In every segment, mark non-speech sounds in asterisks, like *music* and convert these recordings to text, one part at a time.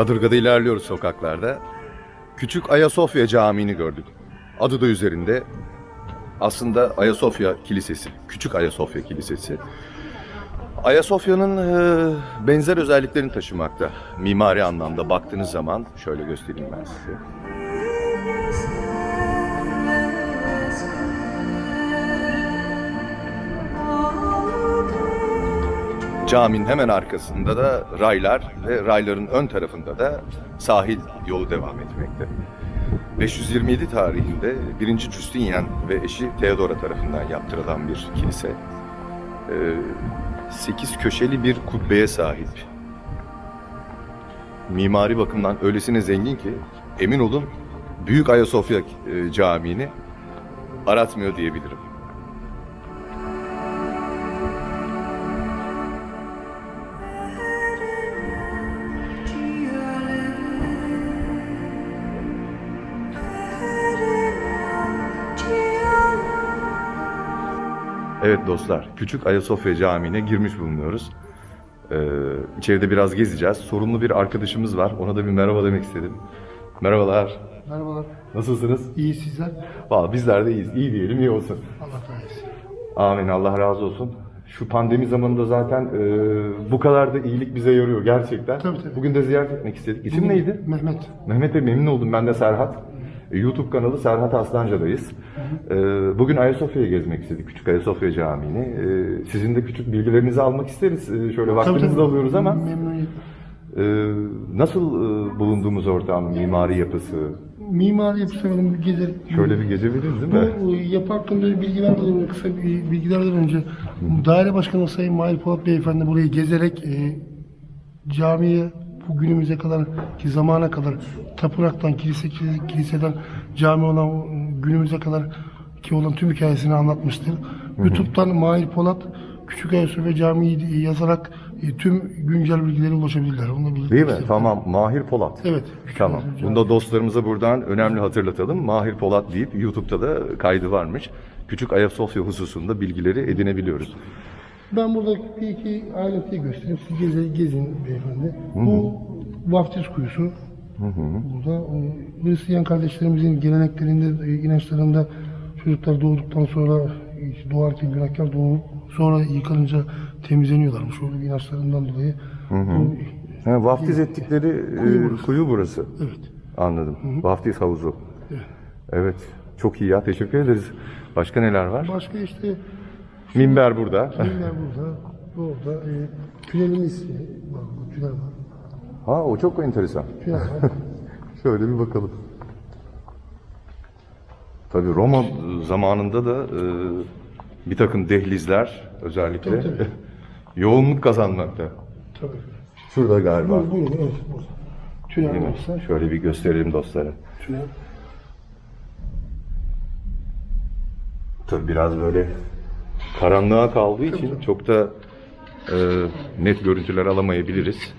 Kadırga'da ilerliyoruz sokaklarda. Küçük Ayasofya Camii'ni gördük. Adı da üzerinde. Aslında Ayasofya Kilisesi. Küçük Ayasofya Kilisesi. Ayasofya'nın e, benzer özelliklerini taşımakta. Mimari anlamda baktığınız zaman şöyle göstereyim ben size. Caminin hemen arkasında da raylar ve rayların ön tarafında da sahil yolu devam etmekte. 527 tarihinde 1. Justinian ve eşi Theodora tarafından yaptırılan bir kilise. 8 köşeli bir kubbeye sahip. Mimari bakımdan öylesine zengin ki emin olun Büyük Ayasofya e, Camii'ni aratmıyor diyebilirim. Evet dostlar, Küçük Ayasofya Camii'ne girmiş bulunuyoruz. Ee, içeride biraz gezeceğiz. Sorumlu bir arkadaşımız var. Ona da bir merhaba demek istedim. Merhabalar. Merhabalar. Nasılsınız? İyi sizler. Valla bizler de iyiyiz. İyi diyelim, iyi olsun. Allah kahretsin. Amin. Allah razı olsun. Şu pandemi zamanında zaten e, bu kadar da iyilik bize yarıyor gerçekten. Tabii, tabii. Bugün de ziyaret etmek istedik. İsim neydi? Mehmet. Mehmet Bey memnun oldum. Ben de Serhat. E, YouTube kanalı Serhat Aslanca'dayız. E, Bugün Ayasofya'yı gezmek istedik. Küçük Ayasofya Camii'ni. E, Sizin de küçük bilgilerinizi almak isteriz. Şöyle vaktinizi de alıyoruz ama nasıl bulunduğumuz ortam, mimari yapısı? Mimari yapısını bir gezer. Şöyle bir gece veririz değil mi? Bu e, hakkında bir bilgi vermeden kısa bir bilgi vermeden önce daire başkanı Sayın Mahir Polat Beyefendi burayı gezerek e, camiye bu günümüze kadar ki zamana kadar tapınaktan kilise kiliseden cami olan günümüze kadar ki olan tüm hikayesini anlatmıştır. YouTube'dan Mahir Polat Küçük Ayasofya Camii yazarak e, tüm güncel bilgilere ulaşabilirler. Onu da Değil mi? isterim. Tamam. Mahir Polat. Evet. Tamam. Bunu da dostlarımıza buradan önemli hatırlatalım. Mahir Polat deyip YouTube'da da kaydı varmış. Küçük Ayasofya hususunda bilgileri edinebiliyoruz. Ben burada bir iki ayrıntıyı göstereyim. Siz geze, gezin beyefendi. Bu vaftiz kuyusu. Burada e, Hristiyan kardeşlerimizin geleneklerinde, e, inançlarında çocuklar doğduktan sonra e, doğarken günahkar doğup sonra yıkanınca temizleniyorlarmış. Bir inançlarından dolayı. Bu, Ha, vaftiz ettikleri e, kuyu burası. evet. Anladım. Vaftiz havuzu. Evet. Çok iyi ya. Teşekkür ederiz. Başka neler var? Başka işte Minber burada. Kimler burada? Burada e, tünelimiz e, var. Bu tünel var. Ha o çok enteresan. Tünel var. *laughs* Şöyle bir bakalım. Tabii Roma zamanında da e, bir takım dehlizler özellikle Tabii, tabii. *laughs* yoğunluk kazanmakta. Tabii. Şurada galiba. Buyurun, buyurun, evet, burada. Tünel varsa Şöyle bir gösterelim dostlara. tünel. Tabii biraz böyle karanlığa kaldığı için çok da e, net görüntüler alamayabiliriz.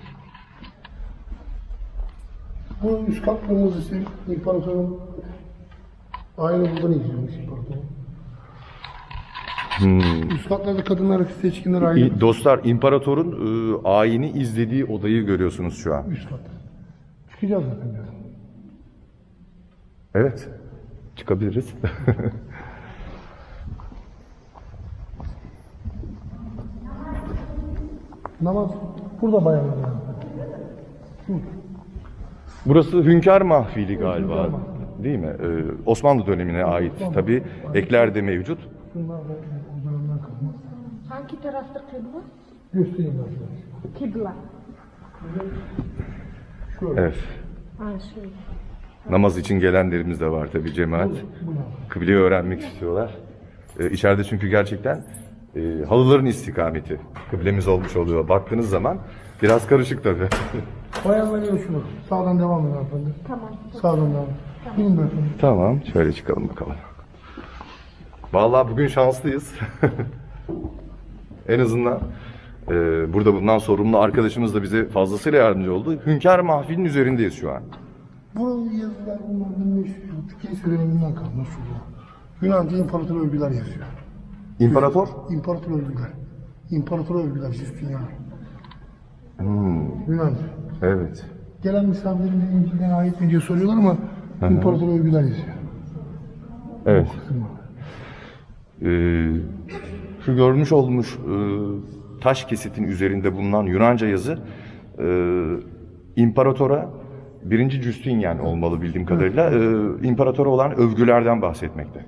Bu üst kat kırmızısı imparatorun aynı buradan izliyormuş imparatorun. Üst katlarda kadınlar seçkinler ayrı. İ- Dostlar imparatorun e, ayini izlediği odayı görüyorsunuz şu an. Üst kat. Çıkacağız zaten. Evet. Çıkabiliriz. *laughs* Namaz burada bayanlar yani. Burası Hünkar Mahfili galiba. Değil mi? Ee, Osmanlı dönemine ait. Tabii ekler de mevcut. Bunlar da o dönemden kalma. Hangi taraftır kıbla? Göstereyim ben size. Kibla. Evet. Ha şöyle. Namaz için gelenlerimiz de var tabii cemaat. Kıbleyi öğrenmek istiyorlar. Ee, içeride çünkü gerçekten e, halıların istikameti kıblemiz olmuş oluyor. Baktığınız zaman biraz karışık tabii. *laughs* Bayanlar yarışıyor. Sağdan devam edin hanımefendi. Tamam. Sağdan devam. Binin beyefendi. tamam. Şöyle çıkalım bakalım. Vallahi bugün şanslıyız. *laughs* en azından e, burada bundan sorumlu arkadaşımız da bize fazlasıyla yardımcı oldu. Hünkar Mahfili'nin üzerindeyiz şu an. Bu yazılar bunlar 1500 kilise döneminden kalma. Yunanca imparator övgüler yazıyor. İmparator? İmparator övgüler. İmparator övgüler Justinian. Yunanca. Evet. Gelen misafirlerin İncil'den ait mi diye soruyorlar ama imparator övgüler yazıyor. Evet. Ee, şu görmüş olmuş e, taş kesitin üzerinde bulunan Yunanca yazı e, imparatora birinci Justinian olmalı bildiğim kadarıyla e, imparatora olan övgülerden bahsetmekte.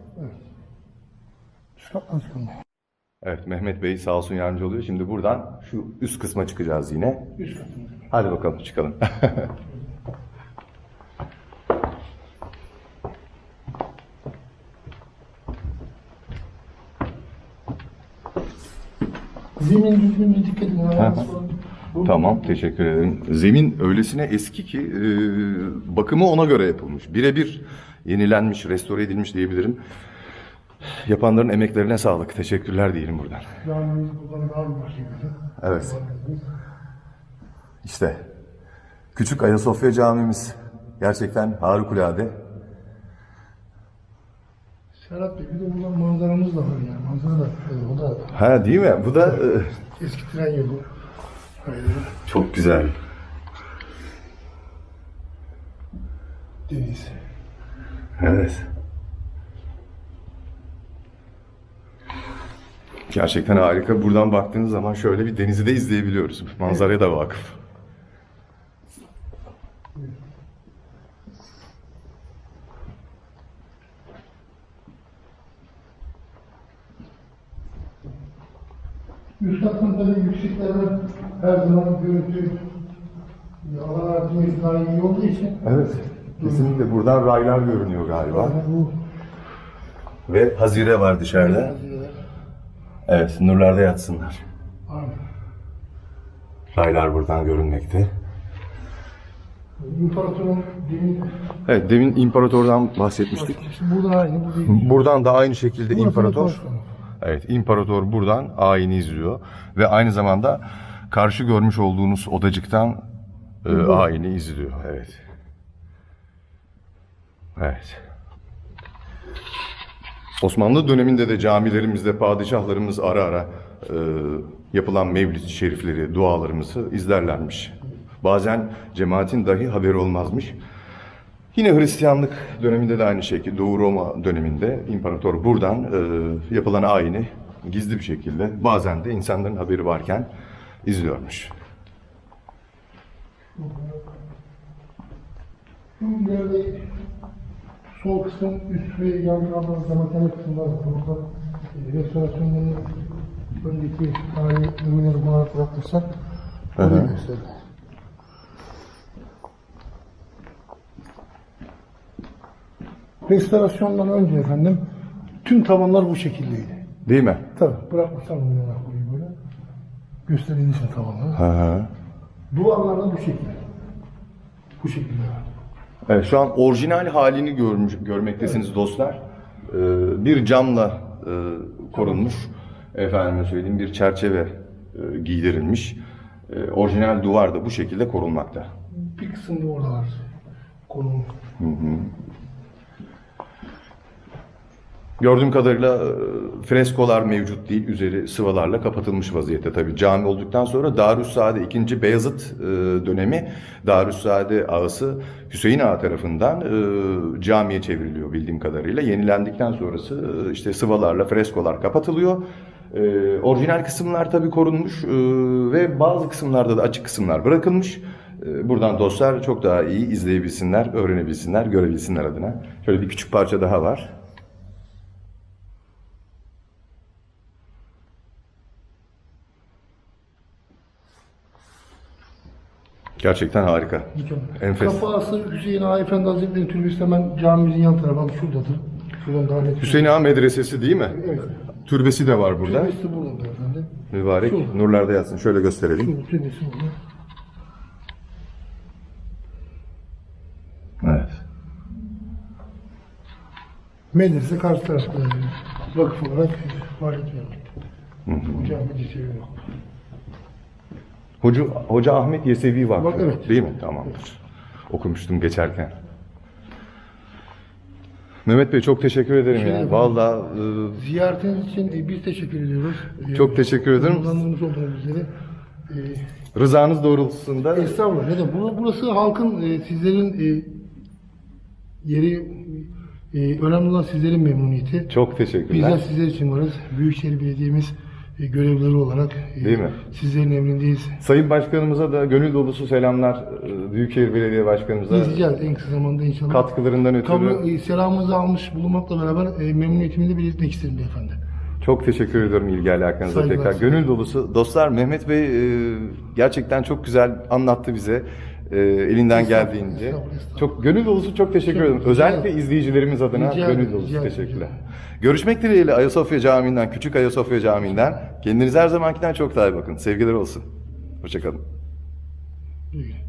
Şapkan sıkıldı. Evet Mehmet Bey sağ olsun yardımcı oluyor. Şimdi buradan şu üst kısma çıkacağız yine. Üst katında. Hadi bakalım çıkalım. *laughs* Zemin düzgün dikkat edin. ayağınız falan. Bu- Tamam, teşekkür ederim. Zemin öylesine eski ki e, bakımı ona göre yapılmış. Birebir yenilenmiş, restore edilmiş diyebilirim. Yapanların emeklerine sağlık. Teşekkürler diyelim buradan. Evet. İşte Küçük Ayasofya Camimiz gerçekten harikulade. Serhat Bey bir de buradan manzaramız da var yani. Manzara da o da Ha değil mi? Bu da e, eski tren yolu. Hayır, çok güzel. deniz. Evet. Gerçekten harika. Buradan baktığınız zaman şöyle bir denizi de izleyebiliyoruz. Manzaraya da vakıf. Üst katın tabii yükseklerden her zaman görüntü alan artımı daha iyi olduğu için Evet. Kesinlikle buradan raylar görünüyor galiba. Ve hazire var dışarıda. Evet, nurlarda yatsınlar. Aynen. Raylar buradan görünmekte. İmparatorun demin Evet, demin imparatordan bahsetmiştik. burada aynı bu değil. Buradan da aynı şekilde Burası imparator. imparator. Evet, imparator buradan ayini izliyor ve aynı zamanda karşı görmüş olduğunuz odacıktan e, ayini izliyor. Evet. Evet. Osmanlı döneminde de camilerimizde padişahlarımız ara ara e, yapılan mevlid şerifleri, dualarımızı izlerlermiş. Bazen cemaatin dahi haberi olmazmış. Yine Hristiyanlık döneminde de aynı şekilde Doğu Roma döneminde imparator buradan e, yapılan ayini gizli bir şekilde bazen de insanların haberi varken izliyormuş. Sol kısım üst ve yan tarafında zamanlama kısımlar var. Burada e, restorasyonların öndeki tarihi ürünleri falan bırakırsak. Restorasyondan önce efendim tüm tavanlar bu şekildeydi. Değil mi? Tabii bırakmışlar bunu yana koyuyor böyle. Gösterildiği için tavanları. Hı hı. Duvarlar da bu şekilde. Bu şekilde. Evet, şu an orijinal halini görmüş, görmektesiniz dostlar. Ee, bir camla e, korunmuş, efendime söyleyeyim bir çerçeve e, giydirilmiş. E, orijinal duvar da bu şekilde korunmakta. Bir kısım da orada var. Konum. Gördüğüm kadarıyla e, freskolar mevcut değil, üzeri sıvalarla kapatılmış vaziyette tabii. Cami olduktan sonra Darüssaade 2. Beyazıt e, dönemi Darüssaade ağası Hüseyin Ağa tarafından e, camiye çevriliyor bildiğim kadarıyla. Yenilendikten sonrası işte sıvalarla freskolar kapatılıyor. Orijinal kısımlar tabii korunmuş ve bazı kısımlarda da açık kısımlar bırakılmış. Buradan dostlar çok daha iyi izleyebilsinler, öğrenebilsinler, görebilsinler adına. Şöyle bir küçük parça daha var. Gerçekten harika. Enfes. Kafası Hüseyin Ağa Efendi Hazretleri'nin türbesi hemen camimizin yan tarafı abi şuradadır. Şuradan daha net. Hüseyin Ağa Medresesi değil mi? Evet. Türbesi de var burada. Türbesi burada efendim. Mübarek. Şurada. Nurlarda yatsın. Şöyle gösterelim. Şurada türbesi burada. Evet. Medrese karşı tarafta. Vakıf olarak faaliyet veriyor. Bu cami liseyi yok. Hoca, Hoca Ahmet Yesevi Vakfı. Bak, evet. Değil mi? Tamamdır. Okumuştum geçerken. Mehmet Bey çok teşekkür ederim Şey ya. Vallahi e, Ziyaretiniz için e, biz teşekkür ediyoruz. E, Çok teşekkür ederim. Kullandığınız olduğunuz üzere. e, Rızanız doğrultusunda Estağfurullah. Ne de bu- burası halkın e, sizlerin e, yeri e, önemli olan sizlerin memnuniyeti. çok teşekkürler. Bizler sizler için varız. Büyükşehir Belediye'miz e, görevlileri olarak e, Değil mi? sizlerin emrindeyiz. Sayın Başkanımıza da gönül dolusu selamlar. e, Büyükşehir Belediye Başkanımıza İzleyeceğiz en kısa zamanda inşallah. katkılarından ötürü Kabul, selamımızı almış bulunmakla beraber memnuniyetimi de belirtmek isterim beyefendi. çok teşekkür ediyorum ilgi alakanıza Saygılar. tekrar. Gönül dolusu. Dostlar Mehmet Bey gerçekten çok güzel anlattı bize. E, elinden geldiğince. Çok gönül dolusu çok teşekkür ederim. Özellikle izleyicilerimiz adına Rica gönül dolusu rica teşekkürler. Görüşmek dileğiyle Ayasofya Camii'nden, Küçük Ayasofya Camii'nden. Kendinize her zamankinden çok daha iyi bakın. Sevgiler olsun. Hoşçakalın. Güle.